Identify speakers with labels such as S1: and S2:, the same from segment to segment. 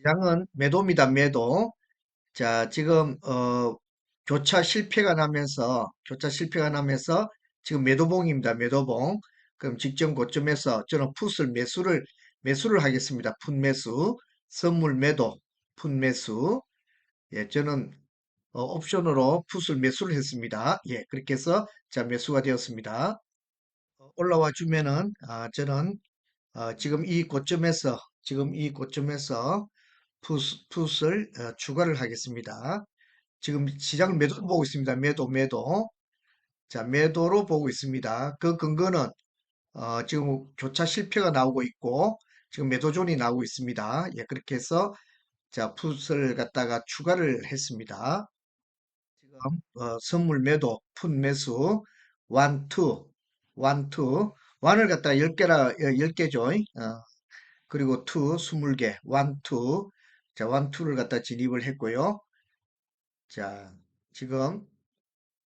S1: 시장은 매도입니다, 매도. 자, 지금, 어, 교차 실패가 나면서, 교차 실패가 나면서 지금 매도봉입니다, 매도봉. 그럼 직전 고점에서 저는 풋을 매수를, 매수를 하겠습니다. 풋 매수. 선물 매도, 풋 매수. 예, 저는, 어, 옵션으로 풋을 매수를 했습니다. 예, 그렇게 해서, 자, 매수가 되었습니다. 어, 올라와 주면은, 아, 저는, 어, 지금 이 고점에서, 지금 이 고점에서 풋, 풋을 어, 추가를 하겠습니다. 지금 시장을 매도로 보고 있습니다. 매도, 매도. 자, 매도로 보고 있습니다. 그 근거는 어, 지금 교차 실패가 나오고 있고 지금 매도존이 나오고 있습니다. 예, 그렇게 해서 자, 풋을 갖다가 추가를 했습니다. 지금 어, 선물 매도, 풋 매수, 원, 투, 원, 투, 원을 갖다가 10개라, 10개죠. 어, 그리고 투, 20개, 원, 투. 자, 원, 투를 갖다 진입을 했고요. 자, 지금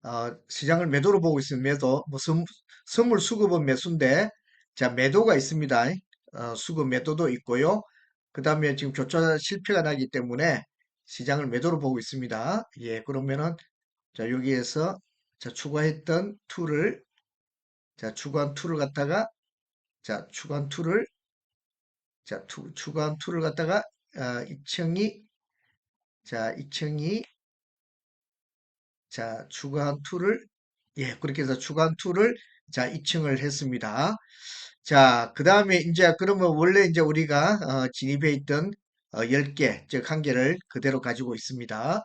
S1: 어, 시장을 매도로 보고 있습니다. 매도. 뭐 선, 선물 수급은 매수인데 자, 매도가 있습니다. 어, 수급 매도도 있고요. 그 다음에 지금 교차 실패가 나기 때문에 시장을 매도로 보고 있습니다. 예, 그러면은 자, 여기에서 자, 추가했던 툴을 자, 추가한 툴을 갖다가 자, 추가한 툴을 자, 투, 추가한 툴을 갖다가 어, 이청이 자, 이청이 자, 추가한 툴을 예, 그렇게 해서 추가한 툴을 자, 2층을 했습니다. 자, 그 다음에 이제 그러면 원래 이제 우리가 어, 진입해 있던 어, 10개, 즉 한 개를 그대로 가지고 있습니다.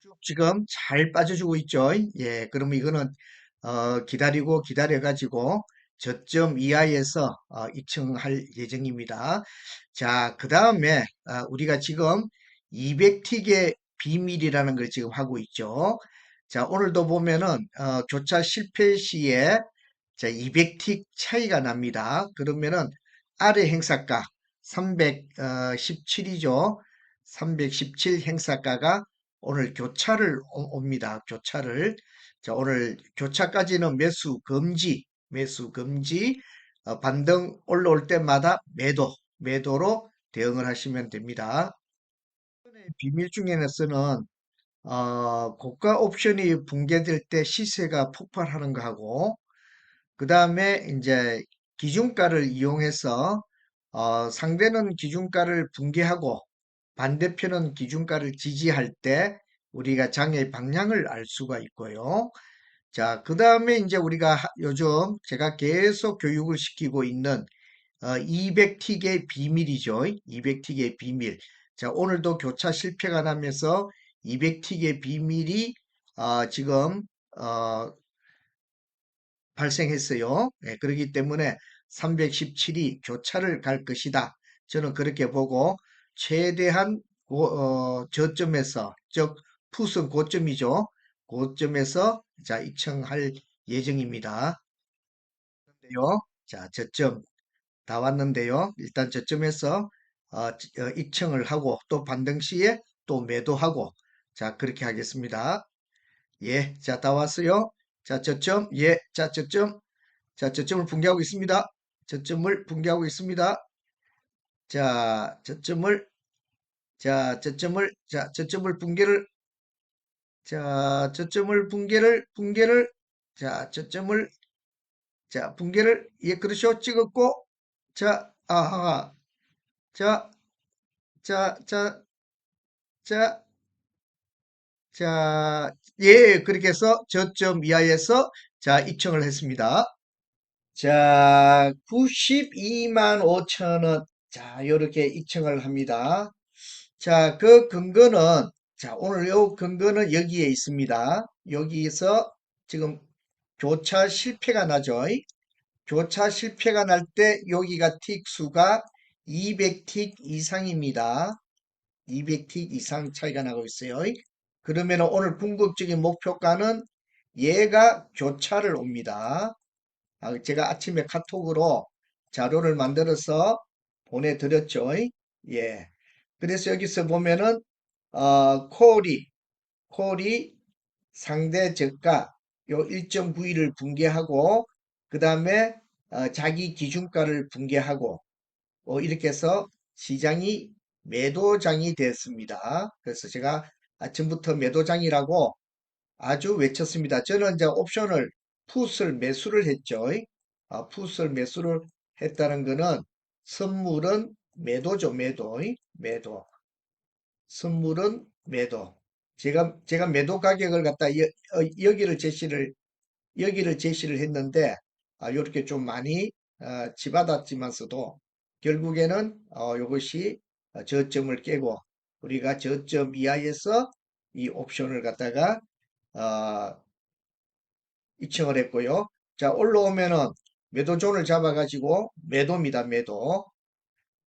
S1: 쭉 지금 잘 빠져주고 있죠. 예, 그러면 이거는 어, 기다리고 기다려 가지고 저점 이하에서 어, 2층 할 예정입니다. 자, 그 다음에 어, 우리가 지금 200틱의 비밀이라는 걸 지금 하고 있죠. 자, 오늘도 보면은 어, 교차 실패 시에 자, 200틱 차이가 납니다. 그러면은 아래 행사가 317이죠. 317 행사가가 오늘 교차를 오- 옵니다. 교차를. 자, 오늘 교차까지는 매수 금지, 매수 금지, 어, 반등 올라올 때마다 매도, 매도로 대응을 하시면 됩니다. 비밀 중에서는 어, 고가 옵션이 붕괴될 때 시세가 폭발하는 거하고 그 다음에 이제 기준가를 이용해서 어, 상대는 기준가를 붕괴하고 반대편은 기준가를 지지할 때 우리가 장의 방향을 알 수가 있고요. 자, 그 다음에 이제 우리가 하- 요즘 제가 계속 교육을 시키고 있는 어, 200틱의 비밀이죠. 200틱의 비밀. 자, 오늘도 교차 실패가 나면서 200틱의 비밀이 어, 지금 어, 발생했어요. 예, 그렇기 때문에 317이 교차를 갈 것이다. 저는 그렇게 보고 최대한 고, 어, 저점에서 즉 풋은 고점이죠. 고점에서 자 입청할 예정입니다. 그런데요. 자 저점 다 왔는데요. 일단 저점에서 어, 어, 입청을 하고 또 반등 시에 또 매도하고 자 그렇게 하겠습니다. 예, 자, 다 왔어요. 자, 저점, 예, 자, 저점, 자, 저점을 붕괴하고 있습니다. 저점을 붕괴하고 있습니다. 자, 저점을, 자, 저점을, 자, 저점을 붕괴를, 자, 저점을 붕괴를, 붕괴를, 자, 저점을, 자, 붕괴를, 예, 그렇죠. 찍었고, 자, 아하, 자, 자, 자, 자, 자, 예, 그렇게 해서 저점 이하에서 자, 입청을 했습니다. 자, 92만 5천 원. 자, 이렇게 입청을 합니다. 자, 그 근거는, 자, 오늘 요 근거는 여기에 있습니다. 여기에서 지금 교차 실패가 나죠. 교차 실패가 날 때 여기가 틱 수가 200틱 이상입니다. 200틱 이상 차이가 나고 있어요. 그러면 오늘 궁극적인 목표가는 얘가 교차를 옵니다. 아, 제가 아침에 카톡으로 자료를 만들어서 보내드렸죠. 예. 그래서 여기서 보면은, 어, 콜이, 콜이 상대 저가 요 1.91을 붕괴하고, 그 다음에 어, 자기 기준가를 붕괴하고, 어, 이렇게 해서 시장이 매도장이 됐습니다. 그래서 제가 아침부터 매도장이라고 아주 외쳤습니다. 저는 이제 옵션을 풋을 매수를 했죠. 아, 풋을 매수를 했다는 거는 선물은 매도죠. 매도. 매도. 선물은 매도. 제가 제가 매도 가격을 갖다 여, 어, 기를 제시를 여기를 제시를 했는데 아, 이렇게 좀 많이 어, 치받았지만서도 결국에는 어, 이것이 저점을 깨고 우리가 저점 이하에서 이 옵션을 갖다가 어, 이청을 했고요. 자 올라오면은 매도존을 잡아가지고 매도입니다. 매도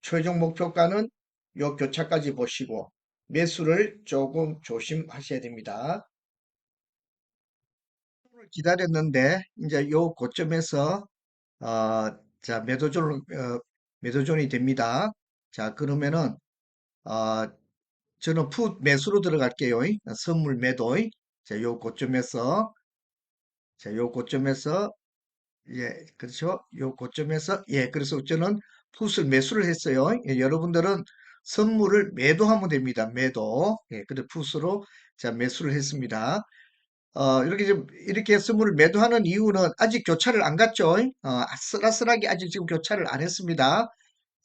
S1: 최종 목표가는 요 교차까지 보시고 매수를 조금 조심하셔야 됩니다. 기다렸는데 이제 요 고점에서 어, 자 매도존 어, 매도존이 됩니다. 자 그러면은 어, 저는 풋 매수로 들어갈게요. 선물 매도. 자, 요 고점에서 자, 요 고점에서 예, 그렇죠. 요 고점에서 예, 그래서 저는 풋을 매수를 했어요. 예, 여러분들은 선물을 매도하면 됩니다. 매도. 예, 그래 풋으로 자, 매수를 했습니다. 어, 이렇게 좀, 이렇게 선물을 매도하는 이유는 아직 교차를 안 갔죠. 어, 아슬아슬하게 아직 지금 교차를 안 했습니다.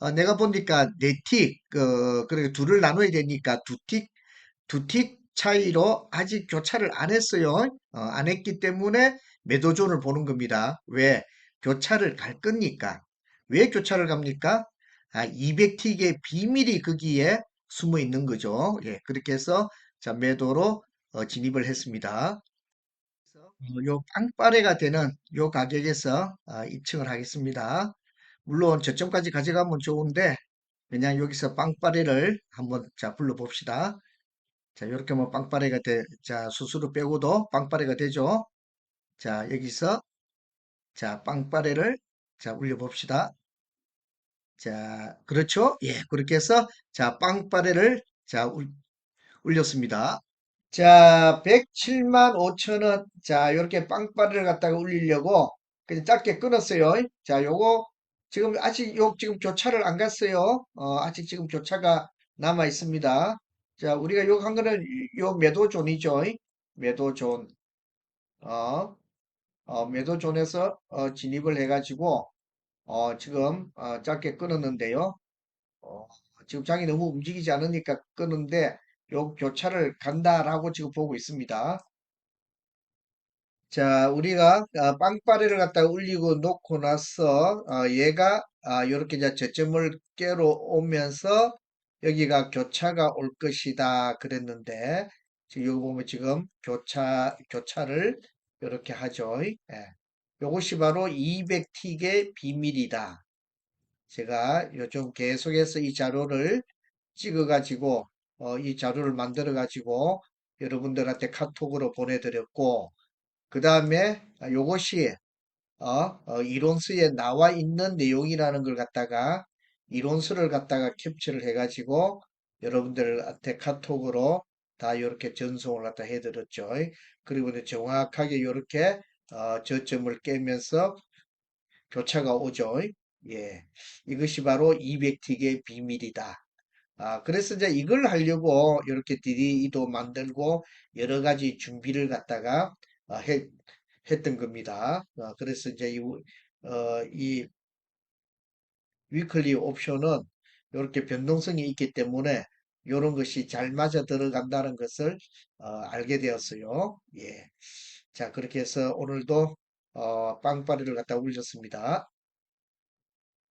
S1: 어, 내가 보니까 네 틱, 그, 그리고 둘을 나눠야 되니까 두 틱, 두틱 차이로 아직 교차를 안 했어요. 어, 안 했기 때문에 매도존을 보는 겁니다. 왜? 교차를 갈 거니까. 왜 교차를 갑니까? 아, 200틱의 비밀이 거기에 숨어 있는 거죠. 예, 그렇게 해서 자, 매도로 어, 진입을 했습니다. 어, 요 빵빠레가 되는 요 가격에서 아, 입증을 하겠습니다. 물론 저점까지 가져가면 좋은데 그냥 여기서 빵빠레를 한번 자 불러봅시다. 자 이렇게 하면 빵빠레가 돼. 자 수수료 빼고도 빵빠레가 되죠. 자 여기서 자 빵빠레를 자 올려봅시다. 자 그렇죠. 예 그렇게 해서 자 빵빠레를 자 울- 올렸습니다. 자, 107만 5천 원. 자, 이렇게 빵빠레를 갖다가 올리려고 그냥 짧게 끊었어요. 자, 요거 지금 아직 요 지금 교차를 안 갔어요. 어, 아직 지금 교차가 남아 있습니다. 자, 우리가 요 한 거는 요 매도존이죠. 매도존. 어, 어, 매도존에서 어, 진입을 해가지고 어, 지금 어, 짧게 끊었는데요. 어, 지금 장이 너무 움직이지 않으니까 끄는데 요 교차를 간다라고 지금 보고 있습니다. 자, 우리가 아, 빵빠레를 갖다 올리고 놓고 나서 아, 얘가 이렇게 이제 저점을 깨러 오면서 여기가 교차가 올 것이다 그랬는데 지금 여기 보면 지금 교차 교차를 이렇게 하죠. 예. 요것이 바로 200틱의 비밀이다. 제가 요즘 계속해서 이 자료를 찍어 가지고 어, 이 자료를 만들어 가지고 여러분들한테 카톡으로 보내드렸고 그 다음에 요것이 어, 어, 이론서에 나와 있는 내용이라는 걸 갖다가 이론서를 갖다가 캡처를 해가지고 여러분들한테 카톡으로 다 이렇게 전송을 갖다 해드렸죠. 그리고 정확하게 이렇게 어, 저점을 깨면서 교차가 오죠. 예, 이것이 바로 200틱의 비밀이다. 아, 그래서 이제 이걸 하려고 이렇게 DDE도 만들고 여러 가지 준비를 갖다가 어, 해, 했던 겁니다. 어, 그래서 이제 이, 어, 이 위클리 옵션은 이렇게 변동성이 있기 때문에 이런 것이 잘 맞아 들어간다는 것을 어, 알게 되었어요. 예. 자, 그렇게 해서 오늘도 어, 빵빠리를 갖다 올렸습니다.